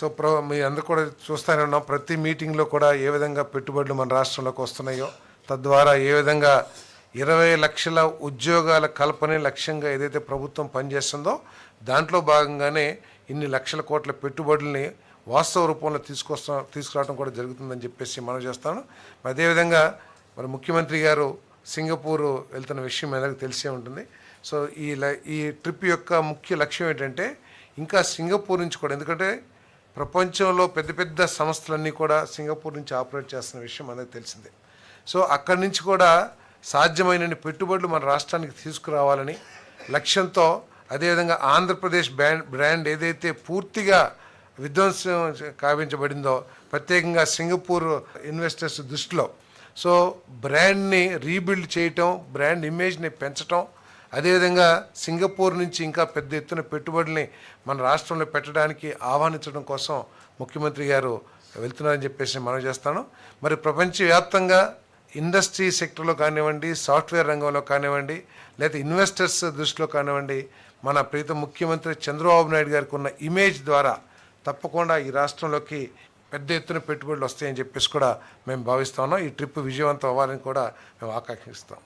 So ప్ర మీ అందరు కూడా చూస్తూనే ఉన్నాం. ప్రతి మీటింగ్లో కూడా ఏ విధంగా పెట్టుబడులు మన రాష్ట్రంలోకి వస్తున్నాయో తద్వారా ఏ విధంగా ఇరవై లక్షల ఉద్యోగాల కల్పనే లక్ష్యంగా ఏదైతే ప్రభుత్వం పనిచేస్తుందో దాంట్లో భాగంగానే ఇన్ని లక్షల కోట్ల పెట్టుబడుల్ని వాస్తవ రూపంలో తీసుకొస్తా తీసుకురావడం కూడా జరుగుతుందని చెప్పేసి మనం చేస్తాను. అదేవిధంగా మరి ముఖ్యమంత్రి గారు సింగపూర్ వెళ్తున్న విషయం మీ అందరికీ తెలిసే ఉంటుంది. సో ఈ ల- ఈ ట్రిప్ యొక్క ముఖ్య లక్ష్యం ఏంటంటే ఇంకా సింగపూర్ నుంచి కూడా ఎందుకంటే ప్రపంచంలో పెద్ద పెద్ద సంస్థలన్నీ కూడా సింగపూర్ నుంచి ఆపరేట్ చేస్తున్న విషయం మనకు తెలిసిందే. సో అక్కడి నుంచి కూడా సాధ్యమైన పెట్టుబడులు మన రాష్ట్రానికి తీసుకురావాలని లక్ష్యంతో అదేవిధంగా ఆంధ్రప్రదేశ్ బ్రాండ్ బ్రాండ్ ఏదైతే పూర్తిగా విధ్వంసం కావించబడిందో ప్రత్యేకంగా సింగపూర్ ఇన్వెస్టర్స్ దృష్టిలో. సో బ్రాండ్ని రీబిల్డ్ చేయటం బ్రాండ్ ఇమేజ్ని పెంచటం అదేవిధంగా సింగపూర్ నుంచి ఇంకా పెద్ద ఎత్తున పెట్టుబడుల్ని మన రాష్ట్రంలో పెట్టడానికి ఆహ్వానించడం కోసం ముఖ్యమంత్రి గారు వెళ్తున్నారని చెప్పేసి మనం చేస్తాను. మరి ప్రపంచవ్యాప్తంగా ఇండస్ట్రీ సెక్టర్లో కానివ్వండి సాఫ్ట్వేర్ రంగంలో కానివ్వండి లేదా ఇన్వెస్టర్స్ దృష్టిలో కానివ్వండి మన ప్రీత ముఖ్యమంత్రి చంద్రబాబు నాయుడు గారికి ఉన్న ఇమేజ్ ద్వారా తప్పకుండా ఈ రాష్ట్రంలోకి పెద్ద ఎత్తున పెట్టుబడులు వస్తాయని చెప్పేసి కూడా మేము భావిస్తున్నాం ఈ ట్రిప్ విజయవంతం అవ్వాలని కూడా మేము ఆకాంక్షిస్తాం.